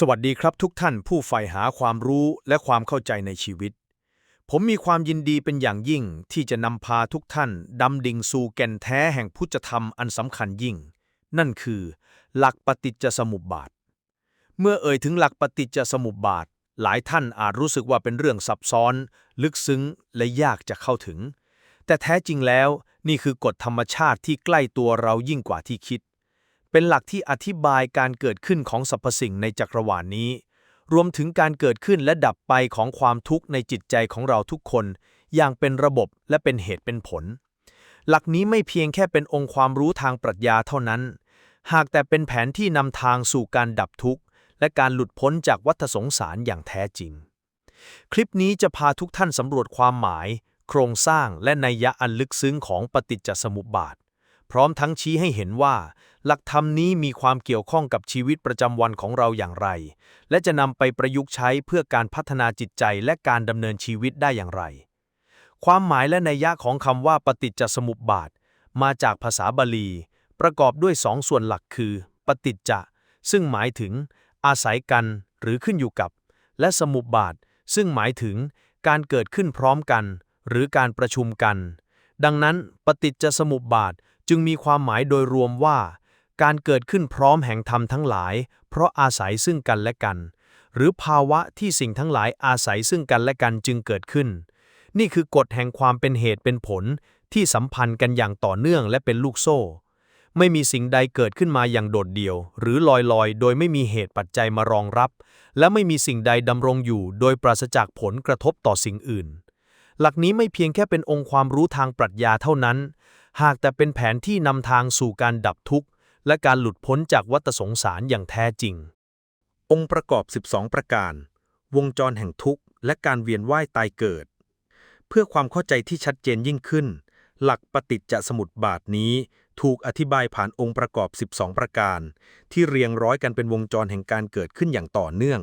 สวัสดีครับทุกท่านผู้ใฝ่หาความรู้และความเข้าใจในชีวิต ผมมีความยินดีเป็นอย่างยิ่งที่จะนำพาทุกท่านดำดิ่งสู่แก่นแท้แห่งพุทธธรรมอันสำคัญยิ่ง นั่นคือ หลักปฏิจจสมุปบาท เมื่อเอ่ยถึงหลักปฏิจจสมุปบาท หลายท่านอาจรู้สึกว่าเป็นเรื่องซับซ้อน ลึกซึ้งและยากจะเข้าถึง แต่แท้จริงแล้วนี่คือกฎธรรมชาติที่ใกล้ตัวเรายิ่งกว่าที่คิด เป็นหลักที่อธิบายการเกิดขึ้นของสรรพสิ่งในจักรวาลนี้ รวมถึงการเกิดขึ้นและดับไปของความทุกข์ในจิตใจของเราทุกคน อย่างเป็นระบบและเป็นเหตุเป็นผล หลักนี้ไม่เพียงแค่เป็นองค์ความรู้ทางปรัชญาเท่านั้น หากแต่เป็นแผนที่นำทางสู่การดับทุกข์ และการหลุดพ้นจากวัฏสงสารอย่างแท้จริง คลิปนี้จะพาทุกท่านสำรวจความหมาย โครงสร้างและนัยยะอันลึกซึ้งของปฏิจจสมุปบาท พร้อมทั้งชี้ให้เห็นว่า หลักธรรมนี้มีความเกี่ยวข้องกับชีวิตประจำวันของเราอย่างไร และจะนำไปประยุกต์ใช้เพื่อการพัฒนาจิตใจและการดำเนินชีวิตได้อย่างไร ความหมายและนัยยะของคำว่าปฏิจจสมุปบาท มาจากภาษาบาลี ประกอบด้วยสองส่วนหลักคือ ปฏิจจะ ซึ่งหมายถึง อาศัยกัน หรือขึ้นอยู่กับ และสมุปบาท ซึ่งหมายถึง การเกิดขึ้นพร้อมกัน หรือการประชุมกัน ดังนั้น ปฏิจจสมุปบาทจึงมีความหมายโดยรวมว่า การเกิดขึ้นพร้อมแห่งธรรมทั้งหลาย เพราะอาศัยซึ่งกันและกัน หรือภาวะที่สิ่งทั้งหลายอาศัยซึ่งกันและกันจึงเกิดขึ้น นี่คือกฎแห่งความเป็นเหตุเป็นผลที่สัมพันธ์กันอย่างต่อเนื่องและเป็นลูกโซ่ ไม่มีสิ่งใดเกิดขึ้นมาอย่างโดดเดี่ยว หรือลอยๆ โดยไม่มีเหตุปัจจัยมารองรับ และไม่มีสิ่งใดดำรงอยู่ โดยปราศจากผลกระทบต่อสิ่งอื่น หลักนี้ไม่เพียงแค่เป็นองค์ความรู้ทางปรัชญาเท่านั้น หากแต่เป็นแผนที่นำทางสู่การดับทุกข์ และการหลุดพ้นจากวัฏสงสารอย่างแท้จริง องค์ประกอบ 12 ประการ วงจรแห่งทุกข์ และการเวียนว่ายตายเกิด เพื่อความเข้าใจที่ชัดเจนยิ่งขึ้น หลักปฏิจจสมุปบาทนี้ถูกอธิบายผ่านองค์ประกอบ 12 ประการ ที่เรียงร้อยกันเป็นวงจรแห่งการเกิดขึ้นอย่างต่อเนื่อง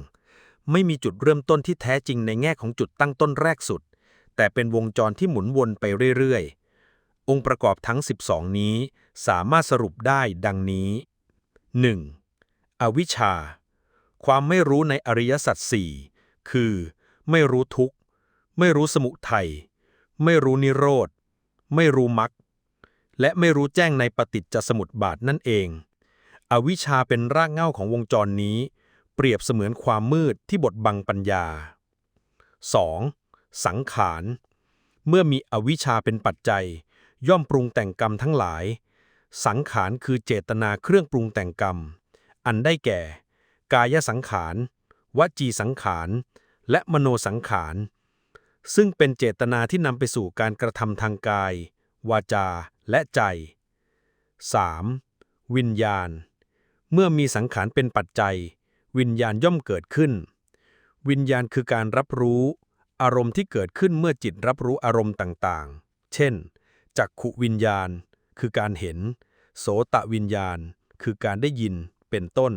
ไม่มีจุดเริ่มต้นที่แท้จริงในแง่ของจุดตั้งต้นแรกสุด แต่เป็นวงจรที่หมุนวนไปเรื่อยๆ องค์ประกอบทั้ง 12 นี้ สามารถสรุปได้ดังนี้ 1. อวิชชา ความไม่รู้ในอริยสัจสี่คือ ไม่รู้ทุกข์ ไม่รู้สมุทัย ไม่รู้นิโรธ ไม่รู้มรรค และไม่รู้แจ้งในปฏิจจสมุปบาทนั่นเอง อวิชชาเป็นรากเหง้าของวงจรนี้ เปรียบเสมือนความมืดที่บดบังปัญญา 2. สังขาร เมื่อมีอวิชชาเป็นปัจจัย ย่อมปรุงแต่งกรรมทั้งหลาย สังขารคือเจตนาเครื่องปรุงแต่งกรรม อันได้แก่ กายสังขาร วจีสังขาร และมโนสังขาร ซึ่งเป็นเจตนาที่นำไปสู่การกระทำทางกาย วาจา และใจ 3. วิญญาณ เมื่อมีสังขารเป็นปัจจัย วิญญาณย่อมเกิดขึ้น วิญญาณคือการรับรู้ อารมณ์ที่เกิดขึ้นเมื่อจิตรับรู้อารมณ์ต่างๆ เช่น จักขุวิญญาณ คือการเห็น โสตวิญญาณ คือการได้ยินเป็นต้น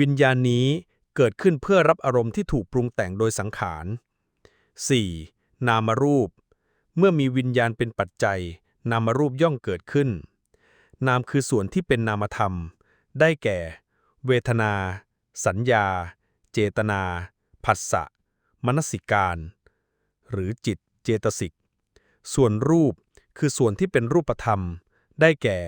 วิญญาณนี้เกิดขึ้นเพื่อรับอารมณ์ที่ถูกปรุงแต่งโดยสังขาร 4. นามรูป เมื่อมีวิญญาณเป็นปัจจัย นามรูปย่อมเกิดขึ้น นามคือส่วนที่เป็นนามธรรม ได้แก่ เวทนา สัญญา เจตนา ผัสสะ มนสิการ หรือจิตเจตสิก ส่วนรูป คือส่วนที่เป็นรูปธรรม ได้แก่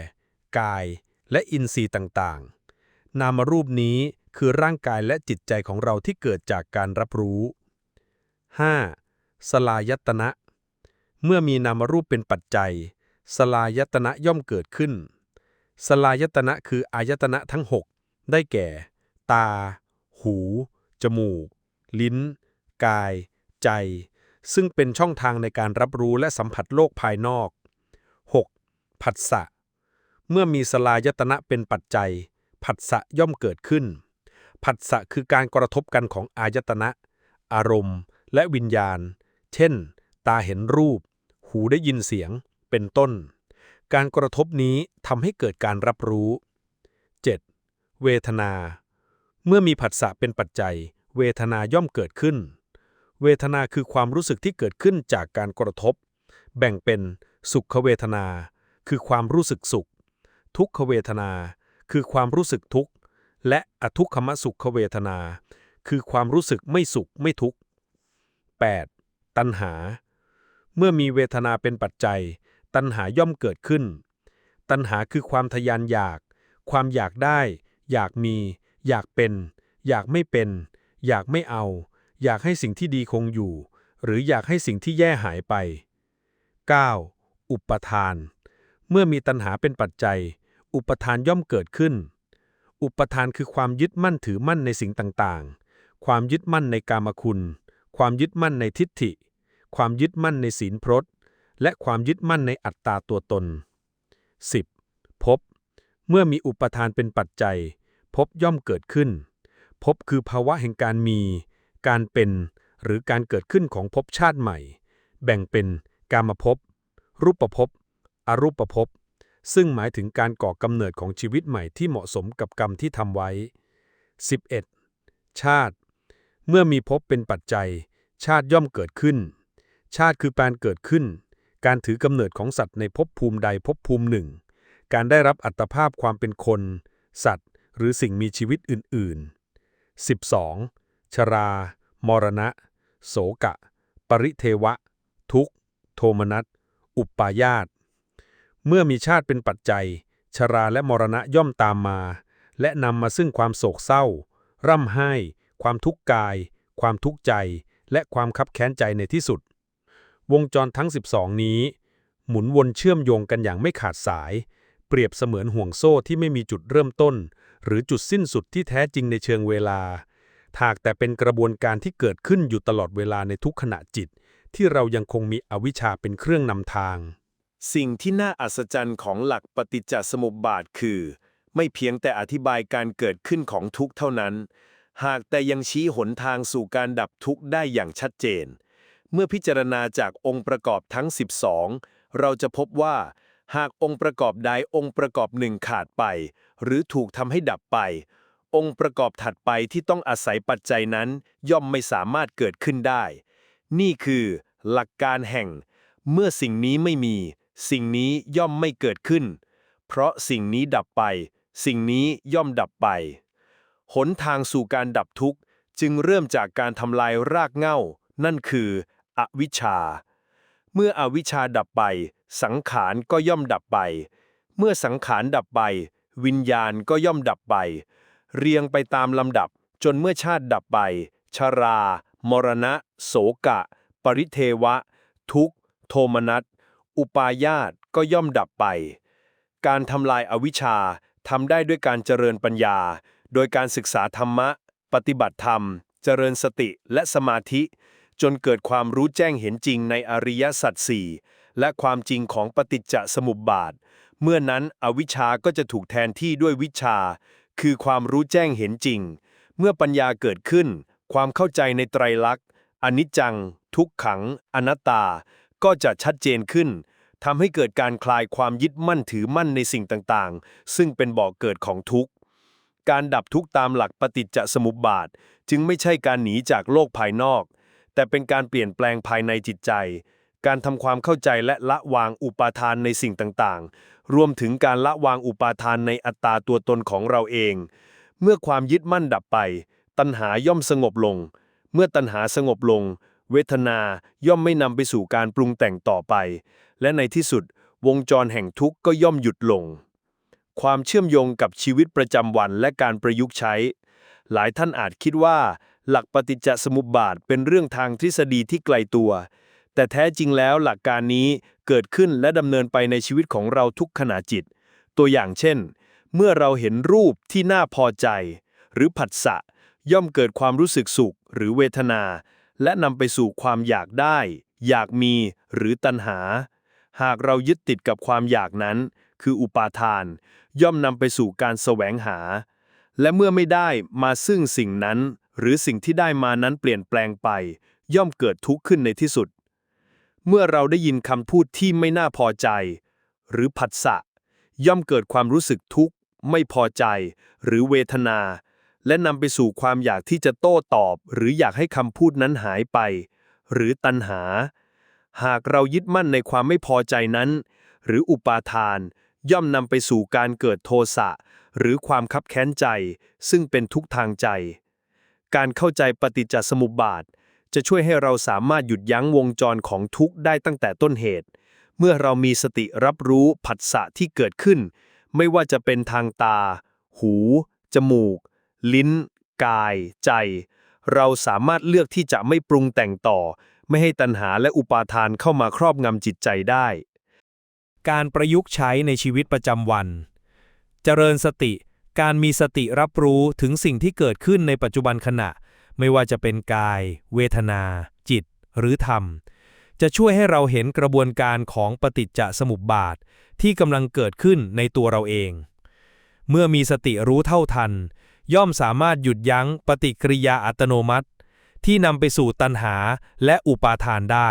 กาย และอินทรีย์ต่างๆ นามรูปนี้คือร่างกายและจิตใจของเราที่เกิดจากการรับรู้ 5. สลายตนะ เมื่อมีนามรูปเป็นปัจจัย สลายตนะย่อมเกิดขึ้น สลายตนะคืออายตนะทั้ง 6 ได้แก่ ตา หู จมูก ลิ้น กาย ใจ ซึ่งเป็นช่องทางในการรับรู้และสัมผัสโลกภายนอก ผัสสะ เมื่อมีสลายตนะเป็นปัจจัย ผัสสะย่อมเกิดขึ้น ผัสสะคือการกระทบกันของอายตนะ อารมณ์ และวิญญาณ เช่น ตาเห็นรูป หูได้ยินเสียง เป็นต้น การกระทบนี้ทำให้เกิดการรับรู้ 7. เวทนา เมื่อมีผัสสะเป็นปัจจัย เวทนาย่อมเกิดขึ้น เวทนาคือความรู้สึกที่เกิดขึ้นจากการกระทบ แบ่งเป็นสุขเวทนา คือความรู้สึกสุข ทุกขเวทนา คือความรู้สึกทุกข์ และอทุกขมสุขเวทนา คือความรู้สึกไม่สุขไม่ทุกข์ 8. ตัณหา เมื่อมีเวทนาเป็นปัจจัย ตัณหาย่อมเกิดขึ้น ตัณหาคือความทะยานอยาก ความอยากได้ อยากมี อยากเป็น อยากไม่เป็น อยากไม่เอา อยากให้สิ่งที่ดีคงอยู่ หรืออยากให้สิ่งที่แย่หายไป 9. อุปทาน เมื่อมีตัณหาเป็นปัจจัย อุปทานย่อมเกิดขึ้น อุปทานคือความยึดมั่นถือมั่นในสิ่งต่างๆ ความยึดมั่นในกามคุณ ความยึดมั่นในทิฏฐิ ความยึดมั่นในศีลพรตและความยึดมั่นในอัตตาตัวตน 10. ภพเมื่อมีอุปทานเป็นปัจจัยภพย่อมเกิดขึ้นภพคือภาวะแห่งการมี การเป็น หรือการเกิดขึ้นของภพชาติใหม่ แบ่งเป็นกามภพรูปภพ อรูปภพ ซึ่งหมายถึงการก่อกำเนิดของชีวิตใหม่ที่เหมาะสมกับกรรมที่ทำไว้ 11. ชาติ เมื่อมีภพเป็นปัจจัย ชาติย่อมเกิดขึ้น ชาติคือการเกิดขึ้น การถือกำเนิดของสัตว์ในภพภูมิใดภพภูมิหนึ่ง การได้รับอัตภาพความเป็นคน สัตว์ หรือสิ่งมีชีวิตอื่น ๆ 12. ชรา มรณะ โสกะ ปริเทวะ ทุกโทมนัส อุปปายาต เมื่อมีชาติเป็นปัจจัย ชราและมรณะย่อมตามมา และนำมาซึ่งความโศกเศร้า ร่ำไห้ ความทุกข์กาย ความทุกข์ใจ และความคับแค้นใจในที่สุด วงจรทั้ง 12 นี้ หมุนวนเชื่อมโยงกันอย่างไม่ขาดสาย เปรียบเสมือนห่วงโซ่ที่ไม่มีจุดเริ่มต้น หรือจุดสิ้นสุดที่แท้จริงในเชิงเวลาหากแต่เป็นกระบวนการที่เกิดขึ้นอยู่ตลอดเวลาในทุกขณะจิต ที่เรายังคงมีอวิชชาเป็นเครื่องนำทาง สิ่งที่น่าอัศจรรย์ของหลักปฏิจจสมุปบาทคือ ไม่เพียงแต่อธิบายการเกิดขึ้นของทุกข์เท่านั้น หากแต่ยังชี้หนทางสู่การดับทุกข์ได้อย่างชัดเจน เมื่อพิจารณาจากองค์ประกอบทั้ง 12 เราจะพบว่า หากองค์ประกอบใดองค์ประกอบหนึ่งขาดไป หรือถูกทำให้ดับไป องค์ประกอบถัดไปที่ต้องอาศัยปัจจัยนั้น ย่อมไม่สามารถเกิดขึ้นได้ นี่คือ หลักการแห่ง เมื่อสิ่งนี้ไม่มี สิ่งนี้ย่อมไม่เกิดขึ้น เพราะสิ่งนี้ดับไป สิ่งนี้ย่อมดับไป หนทางสู่การดับทุกข์จึงเริ่มจากการทำลายรากเหง้า นั่นคือ อวิชชา เมื่ออวิชชาดับไป สังขารก็ย่อมดับไป เมื่อสังขารดับไป วิญญาณก็ย่อมดับไป เรียงไปตามลำดับจนเมื่อชาติดับไป ชรา มรณะ โสกะ ปริเทวะ ทุกโทมนัส อุปายาตก็ย่อมดับไป การทำลายอวิชชาทำได้ด้วยการเจริญปัญญา โดยการศึกษาธรรมะ ปฏิบัติธรรม เจริญสติและสมาธิ จนเกิดความรู้แจ้งเห็นจริงในอริยสัจสี่และความจริงของปฏิจจสมุปบาท เมื่อนั้นอวิชชาก็จะถูกแทนที่ด้วยวิชา คือความรู้แจ้งเห็นจริง เมื่อปัญญาเกิดขึ้น ความเข้าใจในไตรลักษณ์อนิจจัง ทุกขัง อนัตตา ก็จะชัดเจนขึ้นทำให้เกิดการคลายความยึดมั่นถือมั่นในสิ่งต่างๆ ซึ่งเป็นบ่อกเกิดของทุกข์ การดับทุกข์ตามหลักปฏิจจสมุปบาท จึงไม่ใช่การหนีจากโลกภายนอก แต่เป็นการเปลี่ยนแปลงภายในจิตใจ การทำความเข้าใจและละวางอุปาทานในสิ่งต่างๆ รวมถึงการละวางอุปาทานในอัตตาตัวตนของเราเอง เมื่อความยึดมั่นดับไป ตัณหาย่อมสงบลง เมื่อตัณหาสงบลง เวทนาย่อมไม่นำไปสู่การปรุงแต่งต่อไป และในที่สุดวงจรแห่งทุกข์ก็ย่อมหยุดลง ความเชื่อมโยงกับชีวิตประจำวันและการประยุกต์ใช้ หลายท่านอาจคิดว่า หลักปฏิจจสมุปบาทเป็นเรื่องทางทฤษฎีที่ไกลตัว แต่แท้จริงแล้วหลักการนี้เกิดขึ้นและดำเนินไปในชีวิตของเราทุกขณะจิต ตัวอย่างเช่น เมื่อเราเห็นรูปที่น่าพอใจ หรือผัสสะย่อมเกิดความรู้สึกสุขหรือเวทนา และนำไปสู่ความอยากได้ อยากมีหรือตัณหา หากเรายึดติดกับความอยากนั้น คืออุปาทาน ย่อมนำไปสู่การแสวงหา และเมื่อไม่ได้มาซึ่งสิ่งนั้น หรือสิ่งที่ได้มานั้นเปลี่ยนแปลงไป ย่อมเกิดทุกข์ขึ้นในที่สุด เมื่อเราได้ยินคำพูดที่ไม่น่าพอใจ หรือผัสสะย่อมเกิดความรู้สึกทุกข์ ไม่พอใจ หรือเวทนา และนำไปสู่ความอยากที่จะโต้ตอบ หรืออยากให้คำพูดนั้นหายไป หรือตัณหา หากเรายึดมั่นในความไม่พอใจนั้น หรืออุปาทาน ย่อมนำไปสู่การเกิดโทสะหรือความคับแค้นใจ ซึ่งเป็นทุกทางใจ การเข้าใจปฏิจจสมุปบาท จะช่วยให้เราสามารถหยุดยั้งวงจรของทุกข์ได้ตั้งแต่ต้นเหตุ เมื่อเรามีสติรับรู้ผัสสะที่เกิดขึ้น ไม่ว่าจะเป็นทางตา หู จมูก ลิ้น กาย ใจ เราสามารถเลือกที่จะไม่ปรุงแต่งต่อ ไม่ให้ตัณหาและอุปาทานเข้ามาครอบงำจิตใจได้ การประยุกต์ใช้ในชีวิตประจำวัน เจริญสติ การมีสติรับรู้ถึงสิ่งที่เกิดขึ้นในปัจจุบันขณะ ไม่ว่าจะเป็นกาย เวทนา จิต หรือธรรม จะช่วยให้เราเห็นกระบวนการของปฏิจจสมุปบาทที่กำลังเกิดขึ้นในตัวเราเอง เมื่อมีสติรู้เท่าทัน ย่อมสามารถหยุดยั้งปฏิกิริยาอัตโนมัติ ที่นำไปสู่ตัณหาและอุปาทานได้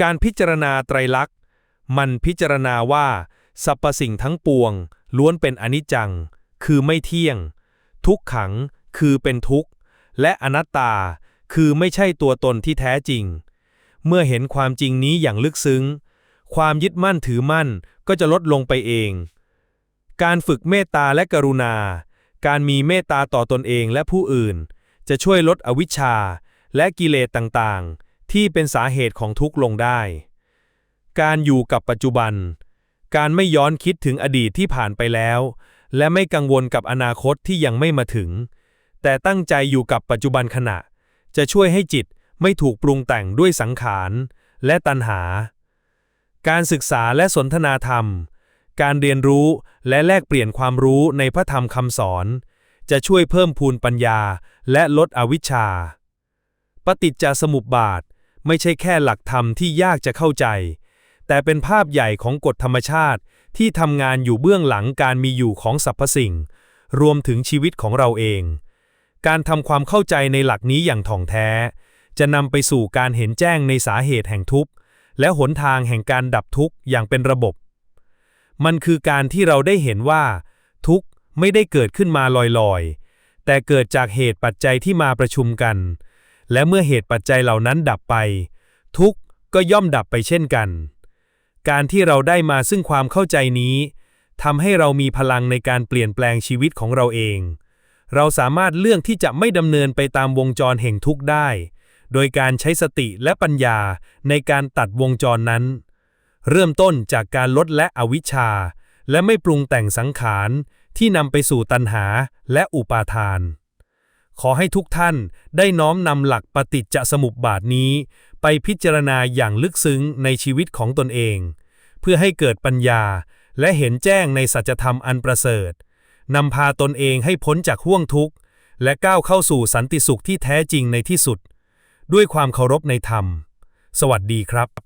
การพิจารณาไตรลักษณ์ มันพิจารณาว่าสรรพสิ่งทั้งปวง ล้วนเป็นอนิจจัง คือไม่เที่ยง ทุกขังคือเป็นทุกข์ และอนัตตา คือไม่ใช่ตัวตนที่แท้จริง เมื่อเห็นความจริงนี้อย่างลึกซึ้ง ความยึดมั่นถือมั่นก็จะลดลงไปเอง การฝึกเมตตาและกรุณา การมีเมตตาต่อตนเองและผู้อื่น จะช่วยลดอวิชชา และกิเลสต่างๆ ที่เป็นสาเหตุของทุกข์ลงได้ การอยู่กับปัจจุบัน การไม่ย้อนคิดถึงอดีตที่ผ่านไปแล้ว และไม่กังวลกับอนาคตที่ยังไม่มาถึง แต่ตั้งใจอยู่กับปัจจุบันขณะ จะช่วยให้จิตไม่ถูกปรุงแต่งด้วยสังขาร และตัณหา การศึกษาและสนทนาธรรม การเรียนรู้และแลกเปลี่ยนความรู้ในพระธรรมคำสอน จะช่วยเพิ่มพูนปัญญาและลดอวิชชา ปฏิจจสมุปบาทไม่ใช่แค่หลักธรรมที่ยากจะเข้าใจ แต่เป็นภาพใหญ่ของกฎธรรมชาติที่ทำงานอยู่เบื้องหลังการมีอยู่ของสรรพสิ่ง รวมถึงชีวิตของเราเอง การทำความเข้าใจในหลักนี้อย่างถ่องแท้ จะนำไปสู่การเห็นแจ้งในสาเหตุแห่งทุกข์ และหนทางแห่งการดับทุกข์อย่างเป็นระบบ มันคือการที่เราได้เห็นว่า ทุกข์ไม่ได้เกิดขึ้นมาลอยๆ แต่เกิดจากเหตุปัจจัยที่มาประชุมกัน และเมื่อเหตุปัจจัยเหล่านั้นดับไป ทุกข์ก็ย่อมดับไปเช่นกัน การที่เราได้มาซึ่งความเข้าใจนี้ทำให้เรามีพลังในการเปลี่ยนแปลงชีวิตของเราเอง เราสามารถเลือกที่จะไม่ดำเนินไปตามวงจรแห่งทุกข์ได้ โดยการใช้สติและปัญญาในการตัดวงจรนั้น เริ่มต้นจากการลดและอวิชชา และไม่ปรุงแต่งสังขารที่นำไปสู่ตัณหาและอุปาทาน ขอให้ทุกท่านได้น้อมนำหลักปฏิจจสมุปบาทนี้ ไปพิจารณาอย่างลึกซึ้งในชีวิตของตนเอง เพื่อให้เกิดปัญญาและเห็นแจ้งในสัจธรรมอันประเสริฐนำพาตนเองให้พ้นจากห่วงทุกข์ และก้าวเข้าสู่สันติสุขที่แท้จริงในที่สุด ด้วยความเคารพในธรรม สวัสดีครับ